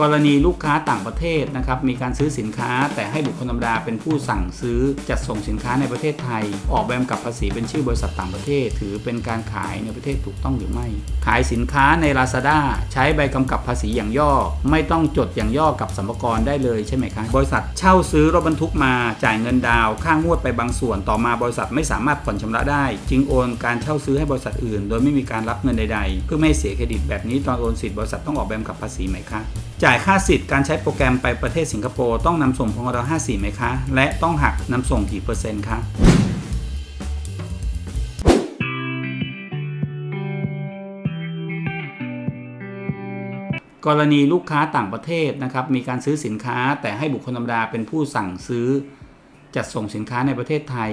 กรณีลูกค้าต่างประเทศนะครับมีการซื้อสินค้า แต่ให้บุคคลธรรมดาเป็นผู้สั่งซื้อจัดส่งสินค้าในประเทศไทย ออกใบกำกับภาษีเป็นชื่อบริษัทต่างประเทศ ถือเป็นการขายในประเทศถูกต้องหรือไม่ ขายสินค้าใน Lazada ใช้ใบกำกับภาษีอย่างย่อ ไม่ต้องจดอย่างย่อกับสัมภาระได้เลยใช่ไหมคะบบริษัทเช่าซื้อรถบรรทุกมาจ่ายเงินดาวค่างวดไปบางส่วนต่อมาบริษัทไม่สามารถผ่อนชำระได้ จึงโอนการเช่าซื้อให้บริษัทอื่น โดยไม่มีการรับเงินใด ๆ เพื่อไม่ให้เสียเครดิตแบบนี้ตอนโอนสิทธิ์บริษัทต้องออกใบกำกับภาษีไหมคะจ่ายค่าสิทธิ์การใช้โปรแกรมไปประเทศสิงคโปร์ต้องนำส่งพงร54ไหมคะ และต้องหักนำส่งกี่เปอร์เซ็นต์คะกรณีลูกค้าต่างประเทศนะครับมีการซื้อสินค้าแต่ให้บุคคลธรรมดาเป็นผู้สั่งซื้อ จัดส่งสินค้าในประเทศไทย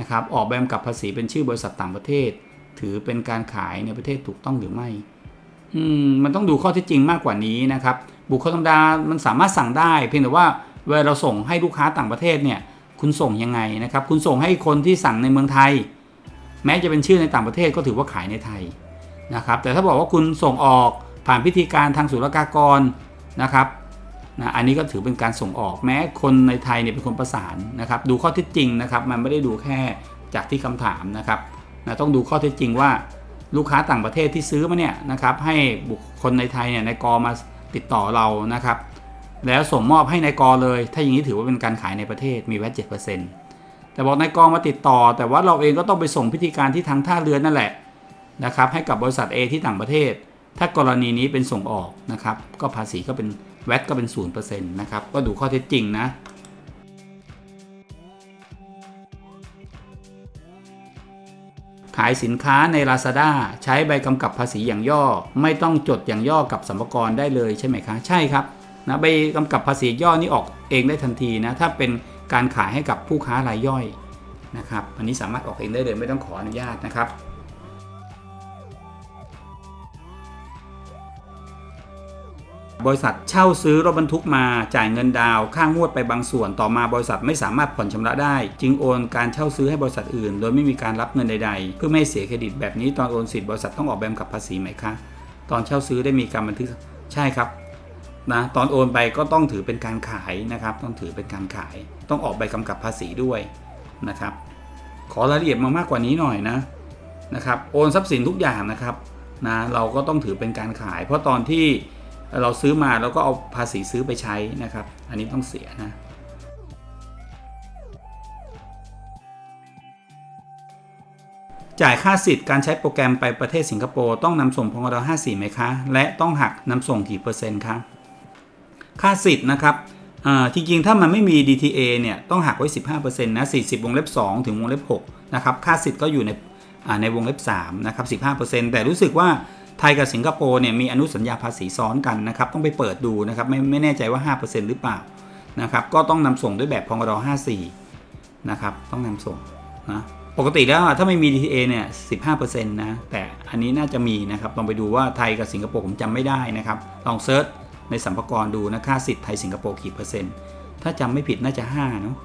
นะครับออกใบกำกับภาษีเป็นชื่อบริษัทต่างประเทศ ถือเป็นการขายในประเทศถูกต้องหรือไม่ อืมมันต้องดูข้อท็จจริงมากกว่านี้นะครับบุคคลธรรมดามันสามารถสั่งได้ เพียงแต่ว่าเวลาเราส่งให้ลูกค้าต่างประเทศเนี่ยคุณส่งยังไงนะครับ คุณส่งให้คนที่สั่งในเมืองไทย แม้จะเป็นชื่อในต่างประเทศก็ถือว่าขายในไทยนะครับ แต่ถ้าบอกว่าคุณส่งออกผ่านพิธีการทางศุลกากรนะครับนะอันนี้ก็ถือเป็นการส่งออกแม้คนในไทยเนี่ยเป็นคนประสานนะครับ ดูข้อเท็จจริงนะครับ มันไม่ได้ดูแค่จากที่คำถามนะครับนะต้องดูข้อเท็จจริงว่า ลูกค้าต่างประเทศที่ซื้อมาเนี่ยนะครับให้บุคคลในไทยเนี่ยนายกมาติดต่อเรานะครับ แล้วส่งมอบให้นายกเลย ถ้าอย่างนี้ถือว่าเป็นการขายในประเทศมีแวตเจ็ดเปอร์เซ็นต์แต่บอกนายกมาติดต่อ แต่ว่าเราเองก็ต้องไปส่งพิธีการที่ทางท่าเรือนั่นแหละนะครับให้กับบริษัท A ที่ต่างประเทศ ถ้ากรณีนี้เป็นส่งออกนะครับ ก็ภาษีก็เป็นแวตก็เป็นศูนย์เปอร์เซ็นต์นะครับก็ดูข้อเท็จจริงนะ ขายสินค้าใน Lazada ใช้ใบกำกับภาษีอย่างย่อ ไม่ต้องจดอย่างย่อกับสัมภาระได้เลยใช่ไหมคะ ใช่ครับนะใบกำกับภาษีย่อนี่ออกเองได้ทันทีนะถ้าเป็นการขายให้กับผู้ค้ารายย่อยนะครับอันนี้สามารถออกเองได้เลยไม่ต้องขออนุญาตนะครับ บริษัทเช่าซื้อรถบรรทุกมาจ่ายเงินดาวค่างวดไปบางส่วนต่อมาบริษัทไม่สามารถผ่อนชำระได้ จึงโอนการเช่าซื้อให้บริษัทอื่น โดยไม่มีการรับเงินใดๆ เพื่อไม่เสียเครดิตแบบนี้ตอนโอนสิทธิ์บริษัทต้องออกใบกำกับภาษีไหมคะตอนเช่าซื้อได้มีการบันทึกใช่ครับนะตอนโอนไปก็ต้องถือเป็นการขายนะครับ ต้องถือเป็นการขาย ต้องออกใบกำกับภาษีด้วยนะครับ ขอรายละเอียดมามากกว่านี้หน่อยนะนะครับ โอนทรัพย์สินทุกอย่างนะครับนะเราก็ต้องถือเป็นการขาย เพราะตอนที่ เราซื้อมาเราก็เอาภาษีซื้อไปใช้นะครับ อันนี้ต้องเสียนะจ่ายค่าสิทธิ์การใช้โปรแกรมไปประเทศสิงคโปร์ต้องนำส่งพงร54ไหมคะ และต้องหักนำส่งกี่เปอร์เซ็นต์คะค่าสิทธิ์นะครับอ่จริงๆ ถ้ามันไม่มี DTA เนี่ยต้องหักไว้ 15%นะ40 วงเล็บ 2 ถึงวงเล็บ6นะครับค่าสิทธิ์ก็อยู่ในในวงเล็บ3นะครับ15%แต่รู้สึกว่า ทยกับสิงคโปร์เนี่ยมีอนุสัญญาภาษีซ้อนกันนะครับ ต้องไปเปิดดูนะครับ ไม่ไม่แน่ใจว่า 5%หรือเปล่านะครับ ก็ต้องนำส่งด้วยแบบพงร54 นะครับ ต้องนำส่งนะปกติแล้วถ้าไม่มี DTA เนี่ย15%นะ แต่อันนี้น่าจะมีนะครับ ลองไปดูว่าไทยกับสิงคโปร์ผมจำไม่ได้นะครับ ลองเซิร์ชในสัมภาระดูนะค่าสิทธิ์ไทยสิงคโปร์กี่เปอร์เซ็นต์ถ้าจำไม่ผิดน่าจะ5เนาะ